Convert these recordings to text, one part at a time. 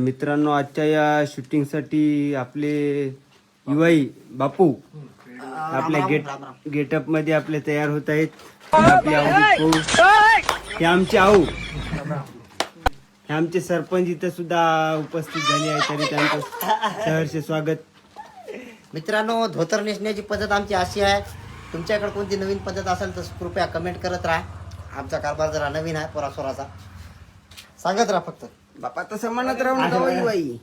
मित्रांनो आजच्या या शूटिंगसाठी आपले युवाई बापू आपल्या गेट गेटअपमध्ये आपले तयार होत आहेत. आपले हे आमचे आऊ. हे आमचे सरपंच इथं सुद्धा उपस्थित झाले आहेत तरी त्यांचं सहर्ष स्वागत. मित्रांनो धोतर नेसण्याची पद्धत आमची अशी आहे. तुमच्याकडे कोणती नवीन पद्धत असेल तर कृपया कमेंट करत राहा. आमचा कारभार जरा नवीन आहे पोरासोराचा. सांगत राहा फक्त. बापा तसं म्हणत राहू नका युवाई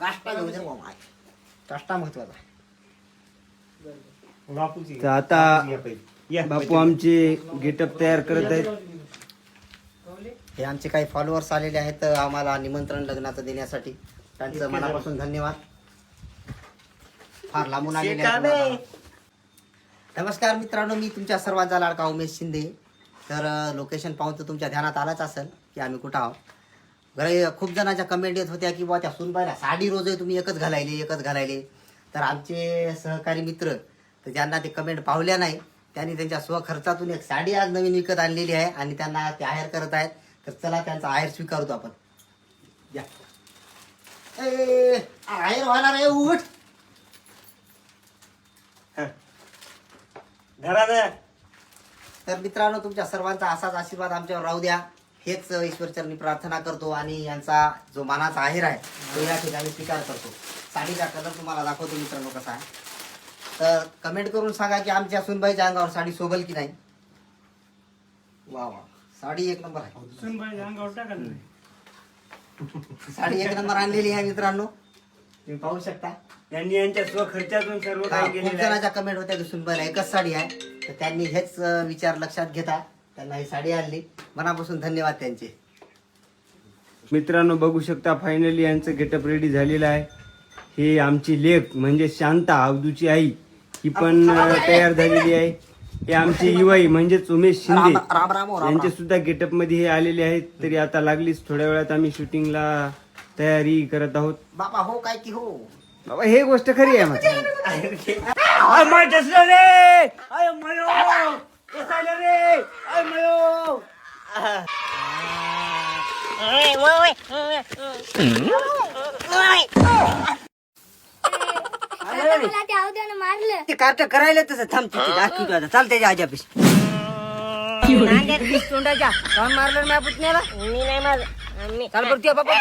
काष्टा घेऊ दे बाबा. काष्टा महत्त्वाचा. आहे. तर आता बापू आमचे गेटअप तयार करत आहेत. हे आमचे काही फॉलोअर्स आलेले आहेत आम्हाला निमंत्रण लग्नाचं देण्यासाठी. त्यांचं मनापासून धन्यवाद. फार लांबून आलेले आहेत तुम्हाला. नमस्कार मित्रांनो मी तुमच्या सर्वांचा लाडका उमेश शिंदे. तर लोकेशन पाहून तर तुमच्या ध्यानात आलाच असेल की आम्ही कुठं आहोत. घरी खूप जणांच्या कमेंट येत होत्या की बुवा त्या सुनबाईला साडी रोज आहे तुम्ही एकच घालायले एकच घालायले. तर आमचे सहकारी मित्र तर ज्यांना ते कमेंट पावल्या नाही त्यांनी त्यांच्या स्वखर्चातून एक साडी आज नवीन विकत आणलेली आहे आणि त्यांना ते आहेर करत आहेत. तर चला त्यांचा आहेर स्वीकारतो आपण. या. आहेर व्हायला रे उठ! तर मित्रांनो तुमच्या सर्वांचा असाच आशीर्वाद आमच्यावर राहू द्या. हेच ईश्वरचरणी प्रार्थना करतो आणि यांचा जो मानाचा आहेर आहे तो या ठिकाणी स्वीकार करतो. साडीचा कलर तुम्हाला दाखवतो मित्रांनो कसा आहे. तर कमेंट करून सांगा की आमच्या सुनबाईच्या अंगावर साडी शोभल की नाही? वा वा. साडी एक नंबर आहे. साडी एक नंबर आणलेली आहे मित्रांनो. तुम्ही पाहू शकता. त्यांनी यांच्या स्वखर्चातून सर्व हा, काही खूप जणांच्या कमेंट होत्या की सुनबाईला एकच साडी आहे. तर त्यांनी हेच विचार लक्षात घेता. त्यांना ही साडी आणली. मनापासून धन्यवाद त्यांचे. मित्रांनो बघू शकता फायनली यांचं गेटअप रेडी झालेलं आहे. हे आमची लेख म्हणजे शांता अवधूची आई ही पण तयार झालेली आहे. हे आमचे युवाई म्हणजेच उमेश शिंदे. यांचे. सुद्धा गेटअपमध्ये हे आलेले आहेत. तरी आता लागलीच थोड्या वेळात आम्ही शूटिंगला तयारी करत आहोत. बाबा हो काय की हो? बाबा हे गोष्ट खरी आहे मात्र मला त्या अवध्यानं मारलं ते कार्ट करायला तसं थांबते ते दाखवतो आता चाल त्याच्या आजापीस तोंडाच्या कोण मारलं माझ्या पुतण्याला मी नाही मारलं मी चाल बरं तुझ्या बाबा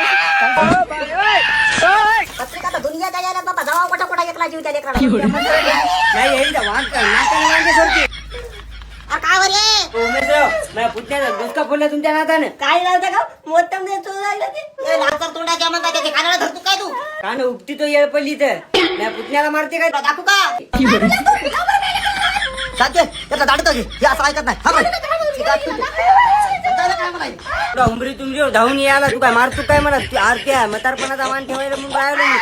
पत्रिका दुनिया काय यायला बाबा जावा कोटा कोटा एकला जीव त्या लेकराला नाही येईल वाघ काय नाकाला वांगे काय डोसका फोडला तुमच्या नातानं काय लावता का? मोठं लालकर तोंडाच्या म्हणता त्याचे कानाला धरतो काय तू? कान उपटी तो येळ पडली तर. माझ्या पुतण्याला मारते काय? दाखवू का? साध्य त्याचा दाडतो घे. हे असं ऐकत नाही. हा बघ. उमरी तुमची धावून यायला तू काय मारतो काय म्हणत ती आरती आहे म्हातारपणाचा मान ठेवायला म्हणून राहिलो मी.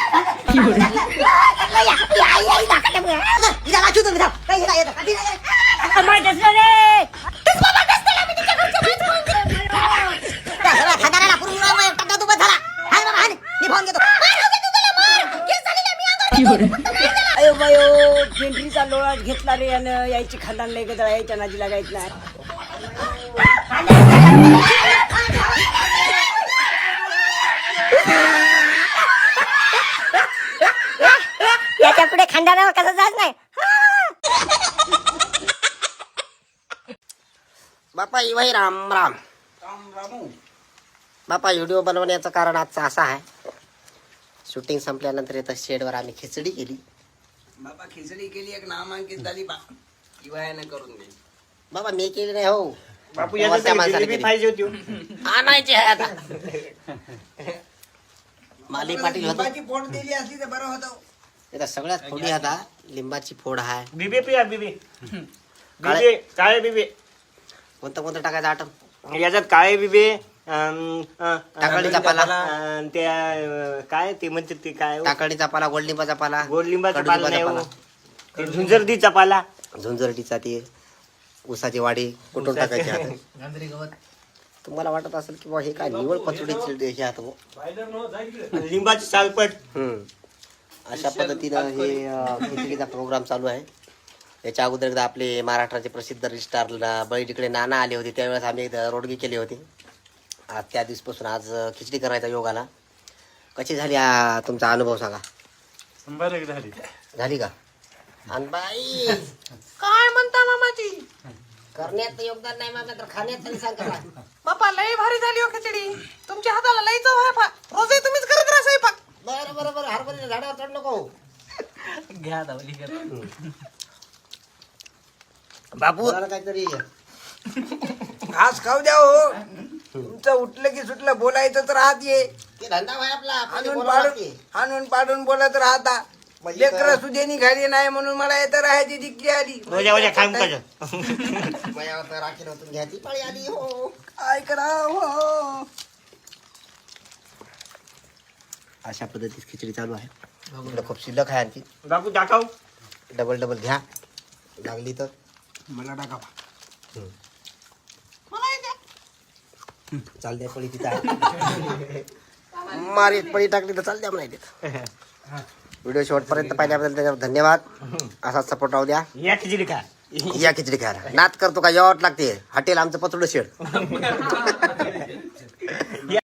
अयो बायो पेंट्रीचा लोळा घेतला रे यानं यायची खांदान लय गदळा यायच्या नाजी लागायच नाही. याच्यापुढे कसं जात नाही? बापा इवाई राम राम. बापा व्हिडिओ बनवण्याचं कारण आजचं असं आहे. शूटिंग संपल्यानंतर इथं शेडवर आम्ही खिचडी केली. बाबा खिचडी केली एक नामांकित झाली बा करून दे. बाबा मी केली नाही हो. बापू त्या केली. पाहिजे होती हो. आणायची आहे आता. माली पाटील होतो. लिंबाची पोट दिली असली तर बरं होतं. इथं सगळ्यात थोडी आता लिंबाची फोड आहे. बिबे पिया बिबे. काळे- बिबे काळे बिबे. कोणतं कोणतं टाकायचं आटम याच्यात काळे बिबे टाकळीचा पाला. त्या काय ते म्हणतात ते काय हो? टाकळीचा पाला गोडलिंबाचा पाला गोड लिंबाचा पाला नाही कडुलिंबाचा हो. ते झुंजरदीचा पाला. झुंजरटीचा ते उसाची वाडी कुठून टाकायची आता? तुम्हाला वाटत असेल की बुवा हे काय निवड पचडीचे हे आता बुवा. लिंबाची सालपट. हम्म. अशा पद्धतीनं हे अं, खिचडीचा प्रोग्राम चालू आहे. याच्या अगोदर एकदा आपले महाराष्ट्राचे प्रसिद्ध स्टार बळी तिकडे नाना आले होते. त्यावेळेस आम्ही एकदा रोडगी केली होती. आज त्या दिवसपासून आज खिचडी करायचा योग आला. कशी झाली आ, तुमचा अनुभव सांगा. बरं झाली. झाली का? आणि बाई काय म्हणता मामाजी? करण्यात योगदान नाही माझं तर खाण्यात तरी सांग करा बापा लय भारी झाली हो खिचडी. तुमच्या हाताला लय चव आहे पा. रोजही तुम्हीच करत राहा स्वयंपाक. बरं बरं बरं. हरभऱ्याच्या झाडावर चढ नको. बापू. काहीतरी घास खाऊ द्या हो. तुमचं उठलं की सुटलं बोलायचं तर राहत ये. ते धंदा भाई आपला आपल्याला आणून बोलावं पाडून लागते. आणून पाडून बोलत राहता. लेकर सुद्धा निघाली नाही म्हणून मला येतं राहायची दिक्की आली. राखी पाळी आली हो. काय करा हो. अशा पद्धतीत खिचडी चालू आहे. इकडं खूप शिल्लक आहे आणखी. बापू दाखव. डबल डबल घ्या. लागली तर. मला टाका चालते पळी तिथं. मारीत पळी टाकली तर चालते म्हणा इथे. व्हिडिओ शेवटपर्यंत पाहिल्याबद्दल त्याच्यावर धन्यवाद. असाच सपोर्ट राहू द्या. या खिचडी का या खिचडी खायला नात करतो का यावट लागते. हॉटेल आमचं पतुडं शेड.